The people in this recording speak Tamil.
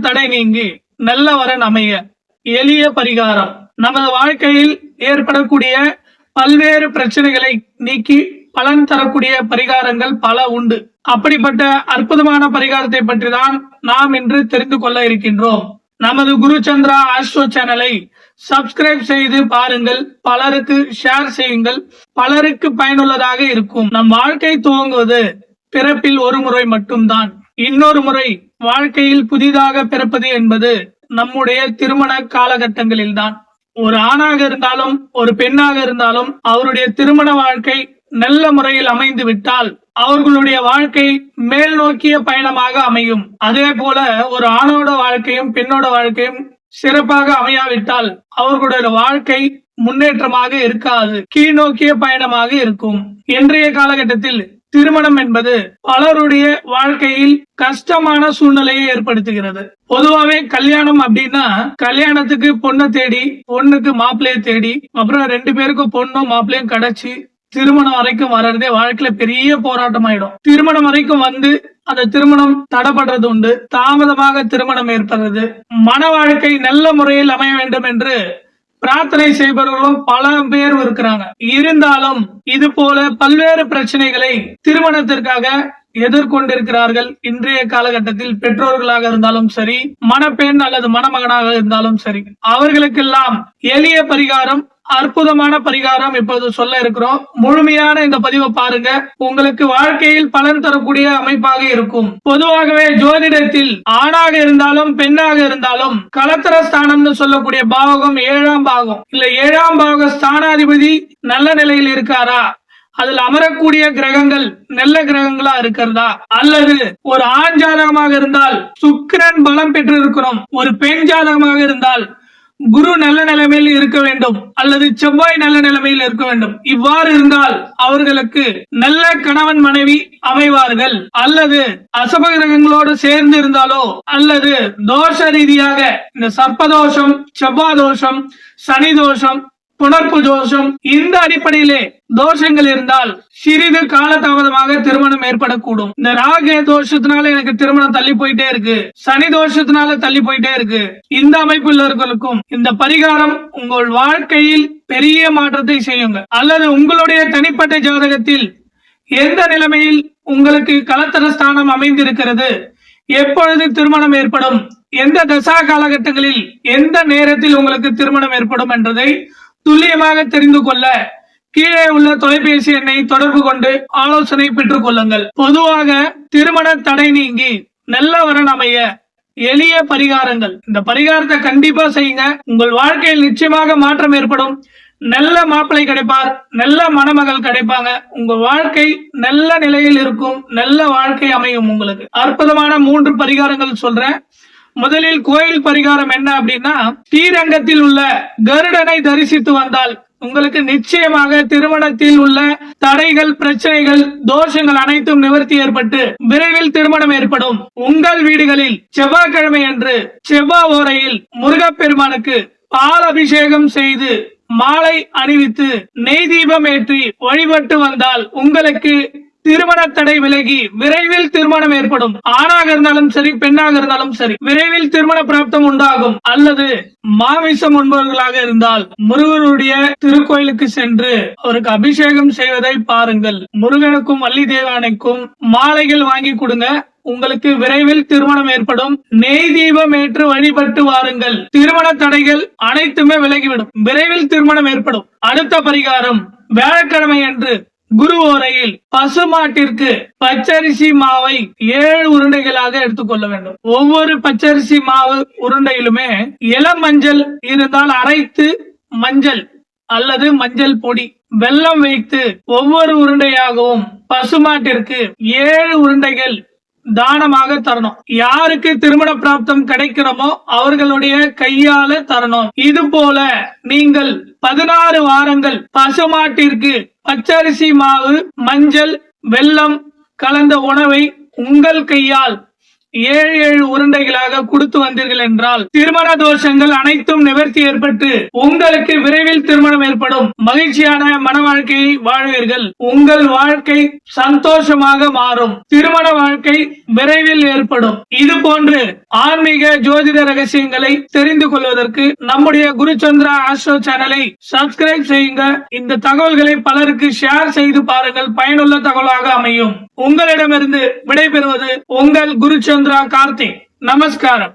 தடை நீங்கி நல்ல வரன் அமைய எளிய பரிகாரம். நமது வாழ்க்கையில் ஏற்படக்கூடிய பல்வேறு பிரச்சனைகளை நீக்கி பலன் தரக்கூடிய பரிகாரங்கள் பல உண்டு. அப்படிப்பட்ட அற்புதமான பரிகாரத்தை பற்றி தான் நாம் இன்று தெரிந்து கொள்ள இருக்கின்றோம். நமது குரு சந்திரா ஆஸ்ட்ரோ சேனலை சப்ஸ்கிரைப் செய்து பாருங்கள். பலருக்கு ஷேர் செய்யுங்கள். பலருக்கு பயனுள்ளதாக இருக்கும். நம் வாழ்க்கை துவங்குவது பிறப்பில் ஒரு முறை மட்டும்தான். இன்னொரு முறை வாழ்க்கையில் புதிதாக பிறப்பது என்பது நம்முடைய திருமண காலகட்டங்களில்தான். ஒரு ஆணாக இருந்தாலும் ஒரு பெண்ணாக இருந்தாலும் அவருடைய திருமண வாழ்க்கை நல்ல முறையில் அமைந்து விட்டால் அவர்களுடைய வாழ்க்கை மேல் நோக்கிய பயணமாக அமையும். அதே போல ஒரு ஆணோட வாழ்க்கையும் பெண்ணோட வாழ்க்கையும் சிறப்பாக அமையாவிட்டால் அவர்களுடைய வாழ்க்கை முன்னேற்றமாக இருக்காது கீழ் நோக்கிய பயணமாக இருக்கும். இன்றைய காலகட்டத்தில் திருமணம் என்பது பலருடைய வாழ்க்கையில் கஷ்டமான சூழ்நிலையை ஏற்படுத்துகிறது. பொதுவாவே கல்யாணம் அப்படின்னா கல்யாணத்துக்கு பொண்ணை தேடி பொண்ணுக்கு மாப்பிள்ளைய தேடி அப்புறம் ரெண்டு பேருக்கும் பொண்ணும் மாப்பிள்ளையும் கிடைச்சி திருமணம் வரைக்கும் வர்றதே வாழ்க்கையில பெரிய போராட்டம் ஆயிடும் திருமணம் வரைக்கும் வந்து அந்த திருமணம் தடைப்படுறது உண்டு. தாமதமாக திருமணம் ஏற்படுறது. மன வாழ்க்கை நல்ல முறையில் அமைய வேண்டும் என்று பிரார்த்தனை செய்பவர்களும் பல பேர் இருக்கிறாங்க. இருந்தாலும் இது போல பல்வேறு பிரச்சனைகளை திருமணத்திற்காக எதிர்கொண்டிருக்கிறார்கள். இன்றைய காலகட்டத்தில் பெற்றோர்களாக இருந்தாலும் சரி மணப்பெண் அல்லது மணமகனாக இருந்தாலும் சரி அவர்களுக்கெல்லாம் எளிய பரிகாரம் அற்புதமான பரிகாரம் இப்போது சொல்ல இருக்கிறோம். முழுமையான இந்த பதிவை பாருங்க. உங்களுக்கு வாழ்க்கையில் பலன் தரக்கூடிய அமைப்பாக இருக்கும். பொதுவாகவே ஜோதிடத்தில் ஆணாக இருந்தாலும் பெண்ணாக இருந்தாலும் கலத்தர ஸ்தானம்னு சொல்லக்கூடிய பாவகம் ஏழாம் பாகம். இல்ல ஏழாம் பாக ஸ்தானாதிபதி நல்ல நிலையில் இருக்காரா? அதில் அமரக்கூடிய கிரகங்கள் நல்ல கிரகங்களா இருக்கிறதா? அல்லது ஒரு ஆண் ஜாதகமாக இருந்தால் சுக்கிரன் பலம் பெற்று இருக்கிறோம் ஒரு பெண் ஜாதகமாக இருந்தால் குரு நல்ல நிலைமையில் இருக்க வேண்டும். அல்லது செவ்வாய் நல்ல நிலைமையில் இருக்க வேண்டும். இவ்வாறு இருந்தால் அவர்களுக்கு நல்ல கணவன் மனைவி அமைவார்கள். அல்லது அசப கிரகங்களோடு சேர்ந்து இருந்தாலோ அல்லது தோஷ ரீதியாக இந்த சர்ப்பதோஷம் செவ்வாய் தோஷம் சனி தோஷம் புணர்ப்பு தோஷம் இந்த அடிப்படையிலே தோஷங்கள் இருந்தால் சிறிது காலதாமதமாக திருமணம் ஏற்படக்கூடும். இந்த ராக தோஷத்தினால எனக்கு திருமணம் தள்ளி போயிட்டே இருக்கு. சனி தோஷத்தினால தள்ளி போயிட்டே இருக்கு. இந்த அமைப்புள்ளவர்களுக்கும் இந்த பரிகாரம் உங்கள் வாழ்க்கையில் பெரிய மாற்றத்தை செய்யுங்க. அல்லது உங்களுடைய தனிப்பட்ட ஜாதகத்தில் எந்த நிலைமையில் உங்களுக்கு கலத்தர ஸ்தானம் அமைந்திருக்கிறது? எப்பொழுது திருமணம் ஏற்படும்? எந்த தசா காலகட்டங்களில் எந்த நேரத்தில் உங்களுக்கு திருமணம் ஏற்படும் என்றதை துல்லியமாக தெரிந்து கொள்ள கீழே உள்ள தொலைபேசி எண்ணை தொடர்பு கொண்டு ஆலோசனை பெற்றுக் கொள்ளுங்கள். பொதுவாக திருமண தடை நீங்கி நல்ல வரன் அமைய எளிய பரிகாரங்கள். இந்த பரிகாரத்தை கண்டிப்பா செய்யுங்க. உங்கள் வாழ்க்கையில் நிச்சயமாக மாற்றம் ஏற்படும். நல்ல மாப்பிள்ளை கிடைப்பார் நல்ல மணமகள் கிடைப்பாங்க. உங்க வாழ்க்கை நல்ல நிலையில் இருக்கும் நல்ல வாழ்க்கை அமையும் உங்களுக்கு. அற்புதமான மூன்று பரிகாரங்கள் சொல்றேன். முதலில் கோயில் பரிகாரம் என்ன அப்படின்னா ஸ்ரீரங்கத்தில் உள்ள கருடனை தரிசித்து வந்தால் உங்களுக்கு நிச்சயமாக திருமணத்தில் உள்ள தடைகள் பிரச்சனைகள் தோஷங்கள் அனைத்தும் நிவர்த்தி ஏற்பட்டு விரைவில் திருமணம் ஏற்படும். உங்கள் வீடுகளில் செவ்வாய்க்கிழமை அன்று செவ்வாய் ஓரையில் முருகப்பெருமானுக்கு பால் அபிஷேகம் செய்து மாலை அணிவித்து நெய் தீபம் ஏற்றி வழிபட்டு வந்தால் உங்களுக்கு திருமண தடை விலகி விரைவில் திருமணம் ஏற்படும். ஆணாக இருந்தாலும் சரி பெண்ணாக இருந்தாலும் சரி விரைவில் திருமண பிராப்தம் உண்டாகும். அல்லது மாமிசம் உண்பவர்களாக இருந்தால் முருகனுடைய திருக்கோயிலுக்கு சென்று அவருக்கு அபிஷேகம் செய்வதை பாருங்கள். முருகனுக்கும் வள்ளி தேவானைக்கும் மாலைகள் வாங்கி கொடுங்க. உங்களுக்கு விரைவில் திருமணம் ஏற்படும். நெய் தீபம் ஏற்று வழிபட்டு வாருங்கள். திருமண தடைகள் அனைத்துமே விலகிவிடும். விரைவில் திருமணம் ஏற்படும். அடுத்த பரிகாரம் வியாழக்கிழமை அன்று குரு ஓரையில் பசுமாட்டிற்கு பச்சரிசி மாவை ஏழு உருண்டைகளாக எடுத்துக்கொள்ள வேண்டும். ஒவ்வொரு பச்சரிசி மாவு உருண்டையிலுமே இளம் மஞ்சள் இருந்தால் அரைத்து மஞ்சள் அல்லது மஞ்சள் பொடி. வெள்ளம் வைத்து ஒவ்வொரு உருண்டையாகவும் பசுமாட்டிற்கு ஏழு உருண்டைகள் தானமாக தரணும். யாருக்கு திருமண பிராப்தம் கிடைக்கிறோமோ அவர்களுடைய கையால தரணும். இது போல நீங்கள் பதினாறு வாரங்கள் பசுமாட்டிற்கு பச்சரிசி மாவு மஞ்சள் வெல்லம் கலந்த உணவை உங்கள் கையால் ஏழு ஏழு உருண்டைகளாக கொடுத்து வந்தீர்கள் என்றால் திருமண தோஷங்கள் அனைத்தும் நிவர்த்தி ஏற்பட்டு உங்களுக்கு விரைவில் திருமணம் ஏற்படும். மகிழ்ச்சியான மன வாழ்க்கையை வாழ்வீர்கள். உங்கள் வாழ்க்கை சந்தோஷமாக மாறும். திருமண வாழ்க்கை விரைவில் ஏற்படும். இது போன்று ஆன்மீக ஜோதிட ரகசியங்களை தெரிந்து கொள்வதற்கு நம்முடைய குருச்சந்திரா ஆஸ்ட்ரோ சேனலை சப்ஸ்கிரைப் செய்யுங்க. இந்த தகவல்களை பலருக்கு ஷேர் செய்து பாருங்கள். பயனுள்ள தகவலாக அமையும். உங்களிடமிருந்து விடைபெறுவது உங்கள் குருச்சந்திரா கார்த்திக் நமஸ்காரம்.